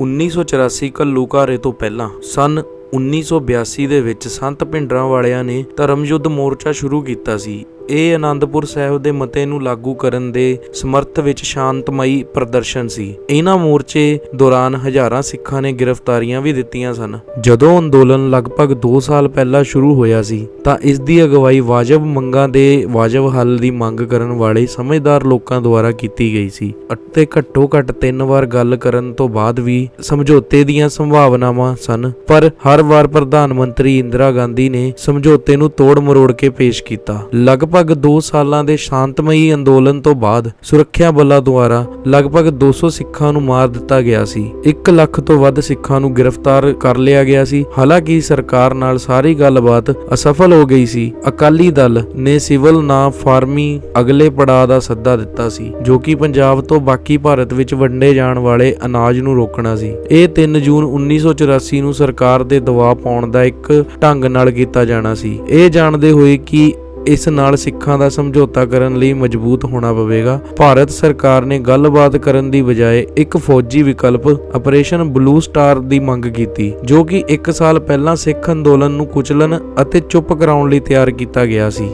1984 ਘੱਲੂਘਾਰੇ ਤੋਂ ਪਹਿਲਾਂ ਸਨ 1982 ਦੇ ਵਿੱਚ ਸੰਤ ਭਿੰਡਰਾਂ ਵਾਲਿਆਂ ਨੇ ਧਰਮ ਯੁੱਧ ਮੋਰਚਾ ਸ਼ੁਰੂ ਕੀਤਾ ਸੀ। ਇਹ ਆਨੰਦਪੁਰ ਸਾਹਿਬ ਦੇ ਮਤੇ ਨੂੰ ਲਾਗੂ ਕਰਨ ਦੇ ਸਮਰਥ ਵਿੱਚ ਸ਼ਾਂਤਮਈ ਪ੍ਰਦਰਸ਼ਨ ਸੀ। ਇਹਨਾਂ ਮੋਰਚੇ ਦੌਰਾਨ ਹਜ਼ਾਰਾਂ ਸਿੱਖਾਂ ਨੇ ਗ੍ਰਿਫਤਾਰੀਆਂ ਵੀ ਦਿੱਤੀਆਂ ਸਨ। ਜਦੋਂ ਅੰਦੋਲਨ ਲਗਭਗ 2 ਸਾਲ ਪਹਿਲਾਂ ਸ਼ੁਰੂ ਹੋਇਆ ਸੀ, ਤਾਂ ਇਸ ਦੀ ਅਗਵਾਈ ਵਾਜਬ ਮੰਗਾਂ ਦੇ ਵਾਜਬ ਹੱਲ ਦੀ ਮੰਗ ਕਰਨ ਵਾਲੇ ਸਮਝਦਾਰ ਲੋਕਾਂ ਦੁਆਰਾ ਕੀਤੀ ਗਈ ਸੀ ਅਤੇ ਘੱਟੋ ਘੱਟ ਤਿੰਨ ਵਾਰ ਗੱਲ ਕਰਨ ਤੋਂ ਬਾਅਦ ਵੀ ਸਮਝੌਤੇ ਦੀਆਂ ਸੰਭਾਵਨਾਵਾਂ ਸਨ। ਪਰ ਹਰ ਵਾਰ ਪ੍ਰਧਾਨ ਮੰਤਰੀ ਇੰਦਰਾ ਗਾਂਧੀ ਨੇ ਸਮਝੌਤੇ ਨੂੰ ਤੋੜ ਮਰੋੜ ਕੇ ਪੇਸ਼ ਕੀਤਾ। ਲਗਭਗ ਲਗਭਗ 2 ਸਾਲਾਂ ਦੇ ਸ਼ਾਂਤਮਈ ਅੰਦੋਲਨ ਤੋਂ ਬਾਅਦ ਸੁਰੱਖਿਆ ਬਲਾਂ ਦੁਆਰਾ ਲਗਭਗ 200 ਸਿੱਖਾਂ ਨੂੰ ਮਾਰ ਦਿੱਤਾ ਗਿਆ ਸੀ। 1 ਲੱਖ ਤੋਂ ਵੱਧ ਸਿੱਖਾਂ ਨੂੰ ਗ੍ਰਿਫਤਾਰ ਕਰ ਲਿਆ ਗਿਆ ਸੀ। ਹਾਲਾਂਕਿ ਸਰਕਾਰ ਨਾਲ ਸਾਰੀ ਗੱਲਬਾਤ ਅਸਫਲ ਹੋ ਗਈ ਸੀ। ਅਕਾਲੀ ਦਲ ਨੇ ਸਿਵਲ ਨਾ ਫਾਰਮੀ ਅਗਲੇ ਪੜਾਅ ਦਾ ਸੱਦਾ ਦਿੱਤਾ ਸੀ, ਜੋ ਕਿ ਪੰਜਾਬ ਤੋਂ ਬਾਕੀ ਭਾਰਤ ਵਿੱਚ ਵੰਡੇ ਜਾਣ ਵਾਲੇ ਅਨਾਜ ਨੂੰ ਰੋਕਣਾ ਸੀ। ਇਹ 3 ਜੂਨ 1984 ਨੂੰ ਸਰਕਾਰ ਦੇ ਦਬਾਅ ਪਾਉਣ ਦਾ ਇੱਕ ਢੰਗ ਨਾਲ ਕੀਤਾ ਜਾਣਾ ਸੀ। ਇਹ ਜਾਣਦੇ ਹੋਏ ਕਿ ਇਸ ਨਾਲ ਸਿੱਖਾਂ ਦਾ ਸਮਝੌਤਾ ਕਰਨ ਲਈ ਮਜ਼ਬੂਤ ਹੋਣਾ ਪਵੇਗਾ। ਭਾਰਤ ਸਰਕਾਰ ਨੇ ਗੱਲਬਾਤ ਕਰਨ ਦੀ ਬਜਾਏ ਇੱਕ ਫੌਜੀ ਵਿਕਲਪ ਆਪਰੇਸ਼ਨ ਬਲੂ ਸਟਾਰ ਦੀ ਮੰਗ ਕੀਤੀ, ਜੋ ਕਿ 1 ਸਾਲ ਪਹਿਲਾਂ ਸਿੱਖ ਅੰਦੋਲਨ ਨੂੰ ਕੁਚਲਣ ਅਤੇ ਚੁੱਪ ਕਰਾਉਣ ਲਈ ਤਿਆਰ ਕੀਤਾ ਗਿਆ ਸੀ।